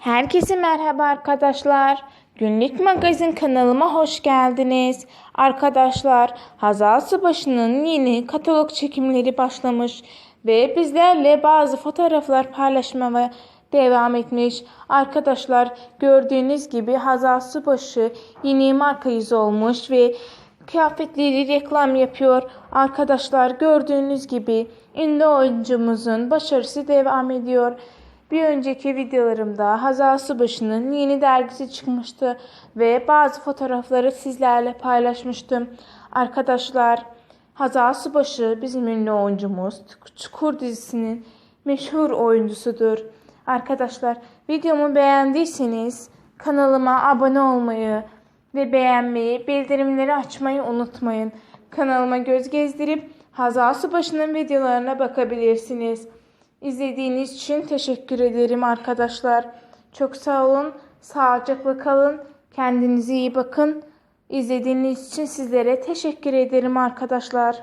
Herkese merhaba arkadaşlar. Günlük Magazin kanalıma hoş geldiniz. Arkadaşlar Hazal Subaşı'nın yeni katalog çekimleri başlamış ve bizlerle bazı fotoğraflar paylaşmaya devam etmiş. Arkadaşlar gördüğünüz gibi Hazal Subaşı yeni marka yüzü olmuş ve kıyafetleri reklam yapıyor. Arkadaşlar gördüğünüz gibi ünlü oyuncumuzun başarısı devam ediyor. Bir önceki videolarımda Hazal Subaşı'nın yeni dergisi çıkmıştı ve bazı fotoğrafları sizlerle paylaşmıştım. Arkadaşlar Hazal Subaşı bizim ünlü oyuncumuz. Çukur dizisinin meşhur oyuncusudur. Arkadaşlar videomu beğendiyseniz kanalıma abone olmayı ve beğenmeyi, bildirimleri açmayı unutmayın. Kanalıma göz gezdirip Hazal Subaşı'nın videolarına bakabilirsiniz. İzlediğiniz için teşekkür ederim arkadaşlar. Çok sağ olun. Sağlıcakla kalın. Kendinize iyi bakın. İzlediğiniz için sizlere teşekkür ederim arkadaşlar.